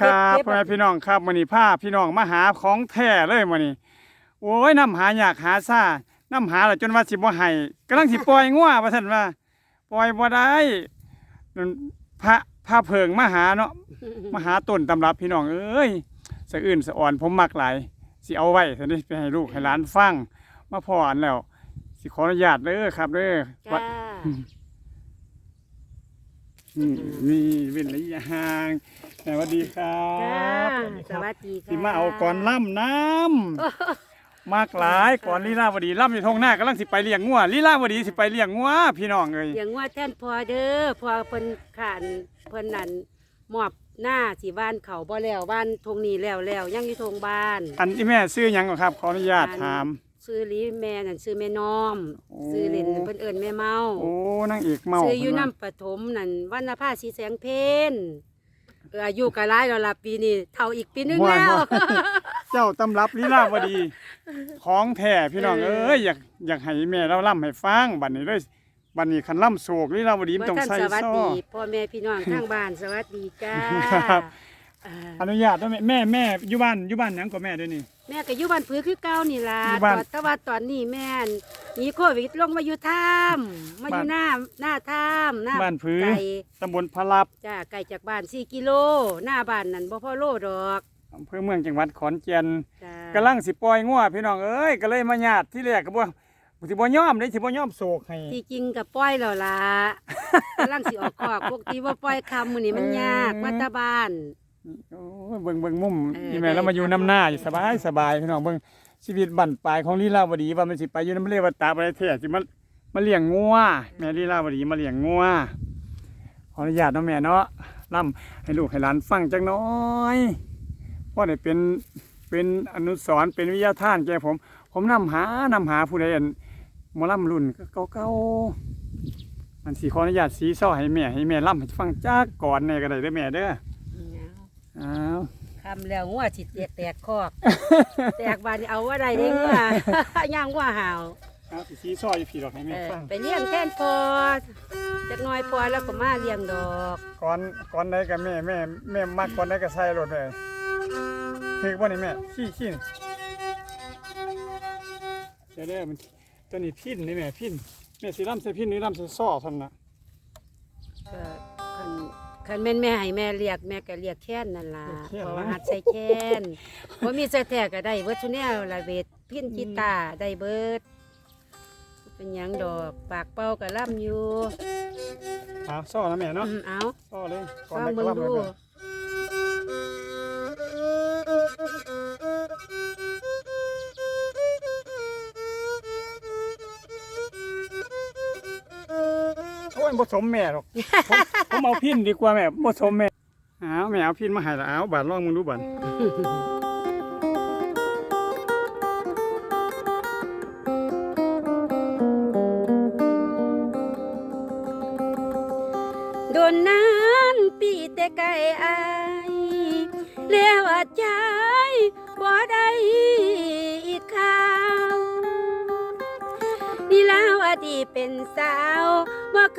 ครับเก็บพ่อแม่พี่น้องครับมื้อนี้พาพี่น้องมาหาของแท้เลยมื้อนี้โอ้ยน้ำหายากหาซ่าน้ำหาแล้วจนว่าสิบ่ให้กำลังสิปล่อยงัวว่าซั่นว่าปล่อยบ่ได้นั่นพระพระเพิงมาหาเนาะมาหาต้นตำรับพี่น้องเอ้ยสะอื่นสะอ่อนผมมักหลายสิเอาไว้ซั่นนี่ไปให้ลูกให้หลานฟังมาพออันแล้ว สิขออนุญาตเด้อครับเด้อจ้าอืม นี่เว้นระยะห่างสวัสดีครัจ้าบสวัสดีค่ะสิมาเอาก่อนล่ำน้ำมากหลายก่อนลีลาวดีล่ำอยู่ทงหน้ากำลังสิไปเลี้ยงงัวลีลาวดีสิไปเลี้ยงงัวพี่น้องเอ้ยเลี้ยงว่าแท่นพอเด้อพอเพิ่นขานเพิ่นนั่นมอบหน้าสิบ้านเขาบ่แล้วบ้านทงนี้แล้วแล้วยังอยู่ทงบ้าน อันที่แม่ซื้อหยังก่อนครับขออนุญาตถาม ซื้อลีแม่นั่นซื้อแม่น้อมโอ้ซื้อเล่นเพิ่นเอิ้นแม่เมาโอ้นางเอกเมาซื้ออยู่เพิ่ว่าน้ำปฐมนั่นวันนภาสีแสงเพนเอออายุก็หลายแล้วล่ะปีนี้เท่าอีกปีนึงแล้ว เจ้าตำรับลีลาวดี ของแท้พี่น้องเออเอ้ยอยากอยากให้แม่เราล่ำให้ฟังบัดนี้เลยบัดนี้คันล่ำโศกลีลาวดีมันว่าต้องท่านใส่สวัสซ้อดีพ่อแม่พี่น้องทางบ้านสวัสดีจ้าครับ อ่าอนุญาตด้วยแม่แม่แม่อยู่บ้านอยู่บ้านหยังกับแม่ด้วยนี่ แม่ก็อยู่บ้านผือคือเก่านี่ล่ะอยู่บ้านตอนแต่ว่าตอนนี้แม่นหนีโควิดลงมาอยู่ถ้ำมาอยู่บ้านหน้าหน้าถ้ำหน้าบ้านผือ ไก่ตำบลพะลับจ้าไก่จากบ้าน4กิโลหน้าบ้านนั่นบ่พอโลดอกอำเภอเมืองจังหวัดขอนแก่นจ้ากำลังสิปล่อยงัวพี่น้องเอ้ยก็เลยมาญาติที่แรกก็บ่สิบ่ยอมเด้สิบ่ยอมโศกให้ ที่จริงก็ปล่อยแล้วล่ะ กำลังสิออกคอกปกติว่าปล่อยคำมื้อนี้มันยากมาแตาบ้าน โอ้ยเบิ่งเบิ่งมุมเออนี่แม่ได้เรามาอยู่ครับน้ำหน้าอยู่สบายสบายพี่น้องเบิ่งชีวิตบั้นปลายของลีลาวดีว่ามันสิไปอยู่น้ำเลวตาบ่ได้แท้สิมามาเลี้ยงงัวแม่ลีลาวดีมาเลี้ยงงัวขออนุญาตเนาะแม่เนาะล่ำให้ลูกให้หลานฟังจักหน้อยเพราะได้เป็นเป็นอนุสรณ์เป็นวิทยาทานแก่ผม ผมนำหานำหาผู้ใดอันหมอลำรุ่นเก่าๆ มันสีขออนุญาตสีซ้อให้แม่ให้แม่ล่ำให้ฟังจากก่อนแน่ก็ได้เด้อแม่เด้อ อ้าวคำแล้วงัวสิแตกแตกคอก แตกบานนี่เอาว่าใดเด้งว่าย่างว่าหาวเอาสิสีซ้ออยู่พี่ดอกให้เอแม่อฟังไปเลี้ยงแทนพอจักหน้อยพอแล้วก็มาเลี้ยงดอกก่อนก่อนใดกับแม่แม่แม่มักก่อนใดก็ใส่รถเลยถือบ่นี่แม่ขี้ขี้นี่เดี๋ยวเด้อมันตัวนี้พินนี่แม่พินแม่สิล่ำใส่พินหรือล่ำใส่ซ้อท่านน่ะก็ คันคันแม่นแม่ให้แม่เรียกแม่ก็เรียกแค้นนั่นล่ะเรียกแค้นเพราะว่าหัดใส่แค้นบ่มีใส่แท้ก็ได้เบิดทุกแนวละเวทพินกีตาร์ได้เบิดเป็นหยังดอกปากเป้าก็ล่ำอยู่เอาซ้อนะแม่เนาะอืมเอาซ้อเลยก่อนฟังใดก็เบิ่งล่ำดูเลยโอ้ย บ่สมแม่หรอกผมผมเอาพินดีกว่าแม่บ่สมแม่อ้าวแม่เอาพินมาให้ละอ้าวบาดลองมึงดูบาดโดนนานปีแต่ไกลอายแล้วอาจใจบ่ได้อีกข่าวนี่แล้วอดีเป็นสาว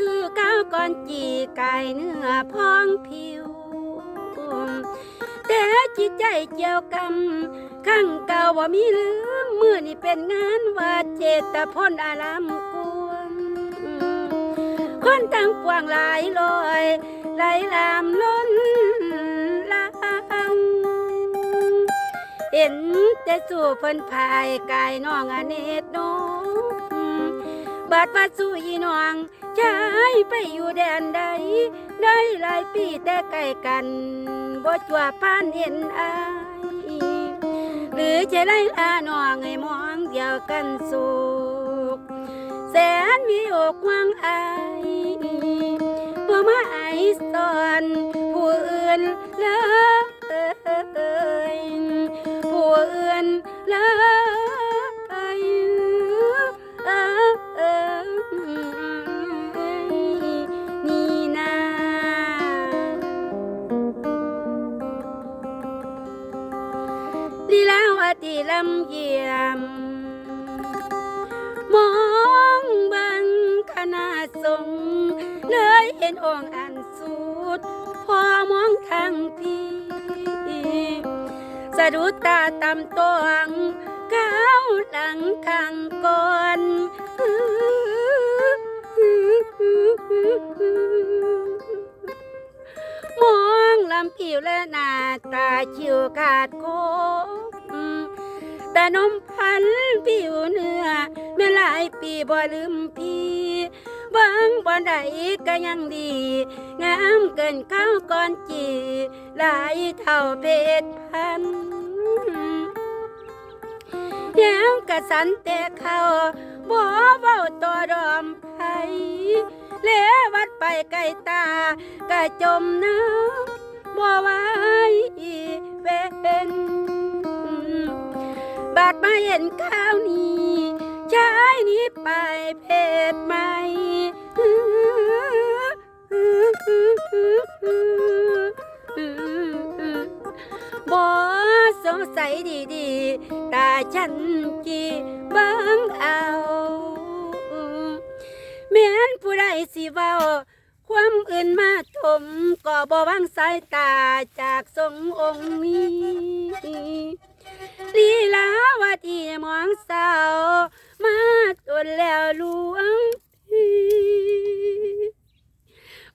คือก้าวก่อนจีกายเนื้อพองผิว แต่จิตใจเกี่ยวกำข้างเก่าว่ามีลืมมือนี่เป็นงานว่าเจตพลอารามกวงคนตั้งปวงหลายลอยไหลลามล้นลางเห็นแต่สู่เพิ่นพายกายน้องอเนตน้องบาดว่าสู่ยีน้อง ชายไปอยู่แดนใด ได้หลายปีแต่ใกล้กันบ่จัวพานเห็นอายหรือจะไล่ลาน้องให้มองเดียวกันสุขแสนมีอกหวังอายบ่มาไอสอนผู้อื่นเลยผู้อื่นเลย ลีลาวดีลำเยี่ยม มองบังคณะสงเลยเห็นองค์อันสุด พอมองทางพี่ดุดตาตำตวงก้าวหลังทางก่อนมองลำผิวและหน้าตาชิวขาดโค แต่นมพันผิวเนื้อแม่หลายปีบ่ลืมพี่เบิ่งบ่ได้ก็ยังดี งามเกินข้าวก่อนจี หลายเท่าเพชรพันแย้วกระสันแต่เขาบ่เว้าตัวดอมไผเลวัดไปไกลตากะจมน้ำบ่ไหวเป็น บาดมาเห็นข้าวนี้ชายนี้ไปเพศใหม่บ่สงสัยดีๆ ตาฉันจีเบังเอาแม้นผู้ใดสิเว้าความอื่นมาถมก็บ่วางสายตาจากทรงองค์นี้ ลีลาวาที่มองสาวมาจนแล้วลวงพี่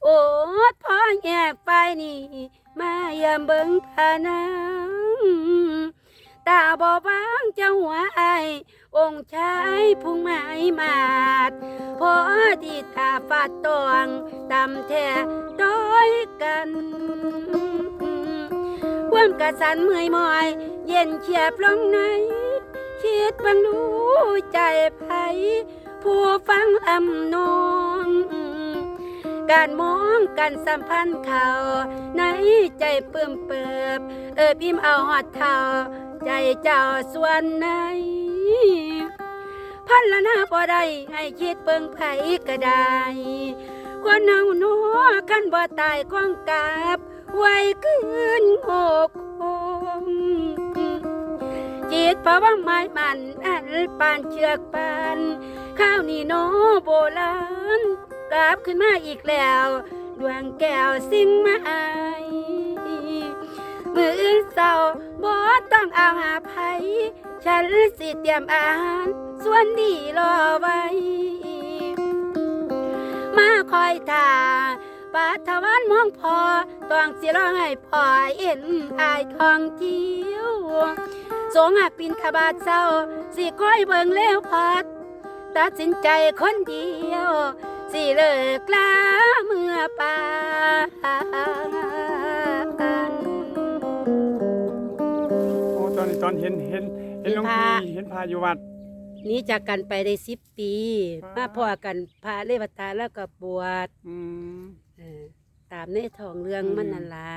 โอ้พ่อแง่ไปนี่มายามเบิ่งผานังตาบ่บางเจ้าหัวไอองค์ชายพุงไม้มาดพอที่ตาฟาดตวงตำแท้ต้อยกัน ความกระสันเมื่อยมอย เย็นเฉียบลงใน คิดบังดูใจไผผู้ฟังอำนองการมองกันสัมพันธ์เขาในใจเปิ่มเปิบ เออพิมเอาหอดเท่า ใจเจ้าส่วนไหนพันละหน้าบ่ได้ให้คิดเปิงไผก็ได้คนเฮาหนัวกันบ่ตายของกาบ ไว้คืนโงกคงจิตภาวะไม้มันอันปานเชือกปานข้าวนี่โนโบราณกลับขึ้นมาอีกแล้ว ดวงแก้วสิ่งมาอมือเศร้าบ่ต้องเอาหาไผฉันสิเตรียมอาหาร ส่วนดีรอไว้ มาคอยท่า ปาทวันมองพอต้องสิร้องให้พ่อเอ็นอายทองเที่ยวสงหักปินขบาทเศร้าสิคอยเบิ่งเล้วพัดตัดสินใจคนเดียว สิเลิกลาเมื่อปานโอ้ตอนนี้ตอนเห็นเห็นเห็นหลวงพี่เห็นพาอยู่วัดหนี้จากกันไปได้สิบปีว้ามมาพอกันพาเลวตาแล้วก็บวชอืมเออ ตามในทองเรื่องอืมมันนั่นละ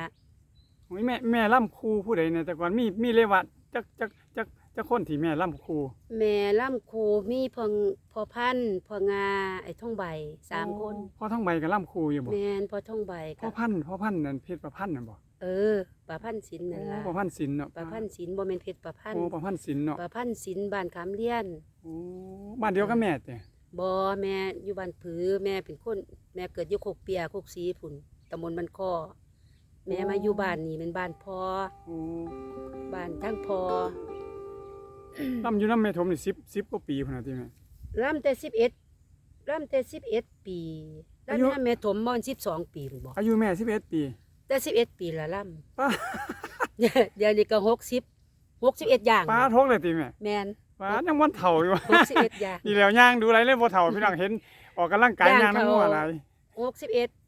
โอ้ยแม่แม่ล่ำครูผู้ใดเนี่ยแต่ก่อนมีมีเลวัดจักจักจักจักคนที่แม่ล่ำครูแม่ล่ำครูมีพองพอพันธุ์พองาไอ้ท่องใบสามคนพ่อท่องใบกับล่ำครูอยู่บ่แม่นพอท่องใบพ่อกับพันธุ์พ่อพันธุ์นั่นเพชรประพันธ์น่ะบ่เออประพันธ์ศิลป์นั่นโอ้ละประพันธ์ศิลป์เนาะประพันธ์ศิลป์บ่แม่นเพชรประพันโอ้ธ์ประพันธ์ศิลป์เนาะประพันธ์ศิลป์บ้านขามเลียนโอ้บ้านเดียวกับแม่แต่บ่แม่อยู่บ้านผือแม่เป็นคน แม่เกิดอยู่โคกเปียโคกสีพุ่น ตำบลบ้านคอแม่มาอยู่บ้านนี่เป็นบ้านพ่อโอ้บ้านทั้งพ่อล่ำอยู่นำแม่ทมนี่10 10กว่าปีพุ่นน่ะติแม่ ร่ำแต่11ร่ำแต่11ปีแล้วอายุ ถ้าแม่ถมบ่อน12ปีพุ่นบ่อายุแม่11ปีแต่11ปีละร่ำป้าเดี๋ยวเดี๋ยวนี้ก็60 61อย่างป้าทกเลยติแม่แม่นป้ายังวันเฒ่าอยู่61อย่าง นี่แล้วย่างดูไรเลยบ่เฒ่าพี่น้องเห็น ออกกำลังกายย่างย่างน้ำเฒ่า หัวอะไร61ก็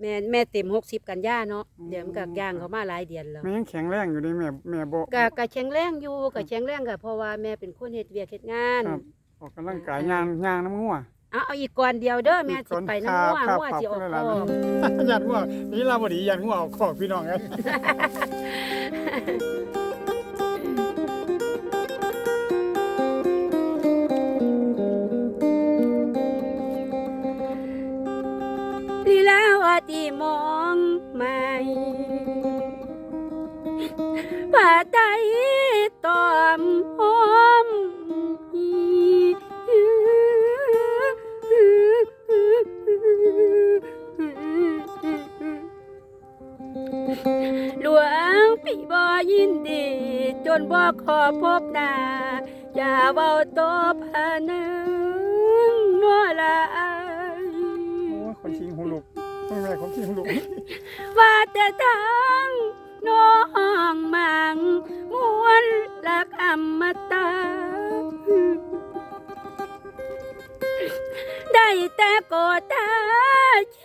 แม่แม่เต็ม60กันยาเนาะอืม เดี๋ยวมันก็ย่างเขามาหลายเดือนแล้วแม่ยังแข็งแรงอยู่เด้แม่แม่บ่ก็ก็แข็งแรงอยู่ก็แข็งแรงก็เพราะว่าแม่เป็นคนเฮ็ดเวียกเฮ็ดงานครับออกกำลังกายย่างย่างน้ำหัว เอาเอาอีกก่อนเดียวเด้อแม่สิไปน้ำหัวครับหัวครับสิออกขอบคคุอณหลายยันหัวนี่ลาบดียันหัวออกขอกพี่น้องครับ มองไม่ป่าใจตอมหอมหลวงพี่บ่ยินดี จนบ่ขอพบหน้าอย่าเว้าตบพานังนัวละ ม่ของคิงลุงว่าแต่ทางน้องมังมวนลักอมตะได้แต่กอดตาเช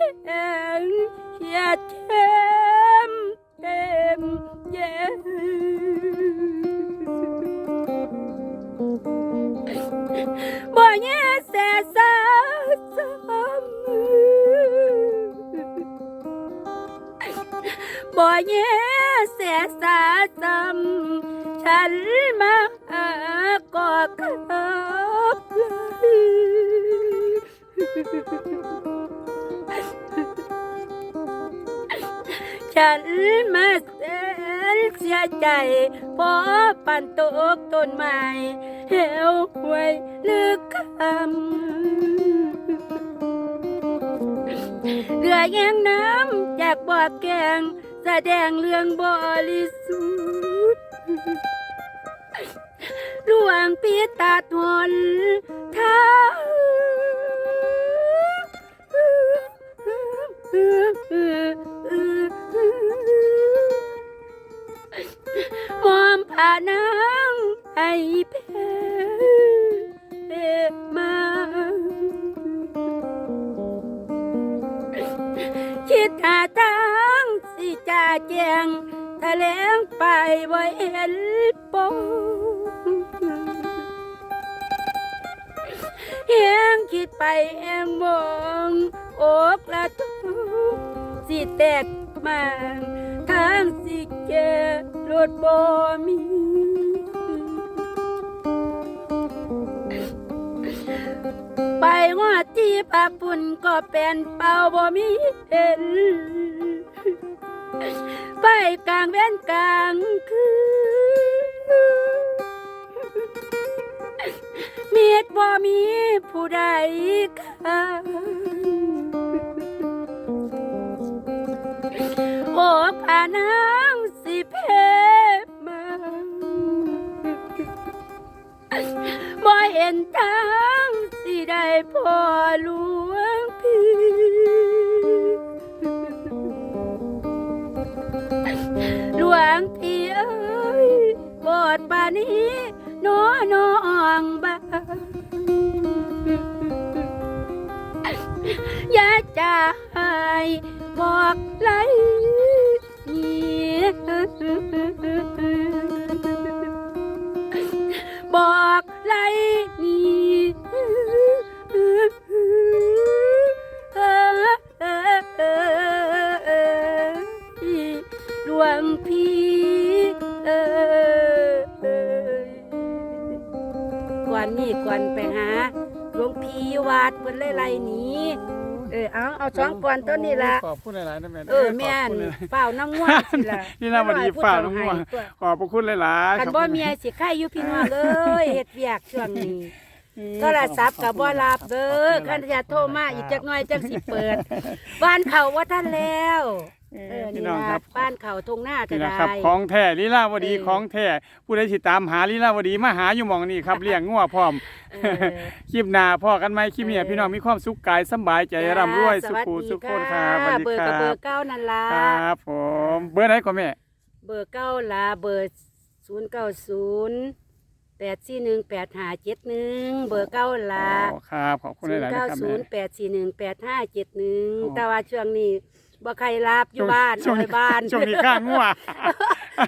บ่แย่แสสาซ้ำฉันมาหาก็ครับเลฉันมาแสนเสียใจเพราะปันตกต้นไม้เหวหวยลึกคำเรือแยงน้ำจากบ่อแกง แสดงเรื่องบริสุทธิ์หลวงปีตาทนเท้ามอมผ่านังให้เพมาคิดหาทา จ่าแจงแถลงไปบ่เห็นปงเฮียงคิดไปแองมองอกละทุกสิแตกมาทางสิเจรถบ่มีไปว่าที่ปาปุ่นก็เป็นเป่าบ่มีเห็น ไปกลางเว้นกลางคืนเมีดบ่มีผู้ใดข้างโอ้พานางสิเพมาบ่เห็นทางสิได้พ่อห นนี้น้อนองบ้าอย่าจะให้บอกเลเงียบอกเลย วงพี่วาดเพิ่นไล่ไล่หนีเออเอาเอาสองกวนต้นนี่ละขอบคุณหลายๆนะแม่เออแม่นขบคุณหลายเฝ้าน้ำง่วงสิล่ะนี่น่าวันดีเฝ้าน้ำง่วงๆขอบพระคุณหลายๆคันขอบบ่คุณเมียสิไข่อยู่พี่น้องเอ้ยเฮ็ดเวียกช่วงนี้โทรศัพท์กับบ่รับเด้อคันจะโทรมาอีกจักหน่อยจังสิเปิดบ้านเขาว่าท่านแล้ว เอเอออพี่นี่น้องคล่ะรับบ้านเขาทงหน้าก็นี่นะได้ครับของแท้ลีลาวดีเออของแท้ผู้ใดสิตามหาลีลาวดีมาหาอยู่หมองนี่ครับเลี้ยงงัวพร้อม เออ คลิปหน้าพ่อกันไหมคลิปนี้เออพี่น้องมีความสุขกายสำบายใจจ้าร่ำรวยสสุวัสขูดีสุขคนครับสวัสดีเบอร์คกับรัเบอบร์เก้านั่นล่ะครับผม เบอร์ไหนก็แม่ เบอร์เก้าล่ะเบอร์ศูนย์เก้าศูนย์แปดสี่หนึ่งแปดห้าเจ็ดหนึ่งเบอร์เก้าล่ะ อ๋อครับขอบคุณศูหนย์ลายๆเก้านะครับศูแม่นย์แปดสี่หนึ่งแปดห้าเจ็ดหนึ่งอ๋อแต่ว่าช่วงนี้ บ่ใครรับอยู่บ้านช่วงเอาไปบ้านช่วงนี้ข้างงัว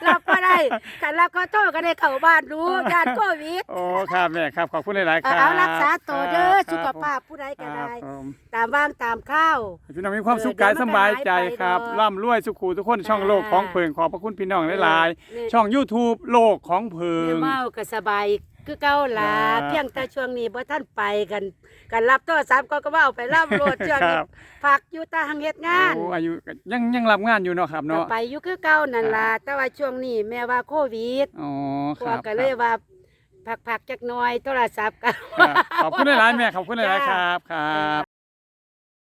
รับก็ได้กันรับก็โทษก็ได้เข้าบ้านรู้ยานโควิดโอ้ครับแม่ครับขอบคุณหลายๆคเอารับเอารักษาตัวเด้อครับสุขภาพผู้ใดคก็รับได้ผมตามว่างตามข้าวพี่น้องมีความสุขกายเออเดี๋สยวมันบายใจหายไปครับดอกร่ำรวยสุขูทุกคนช่องจ้าโลกของเพิงขอบพระคุณพี่น้องหลายนี่ๆช่อง YouTube โลกของเพิแม่งเมาก็สบาย คือเก่าล่ะครับ เพียงแต่ช่วงนี้บ่ท่านไปกันกันรับโทรศัพท์ก็ก็เว้าไปรับโลดช่วงนี้ครับพักอยู่ตาหังเฮ็ดงาน โอ้อายุยังยังรับงานอยู่เนาะครับก็เนาะ ไปอยู่คือเก่านั่นล่ะแต่ว่าช่วงนี้แม่ว่าโควิดอ๋อคพวรักบก็เลยว่าพักๆจักหน่อยโทรศัพท์ก็ ครับขอบคุณหลายๆแม่ขอบคุณหลายๆครับครับ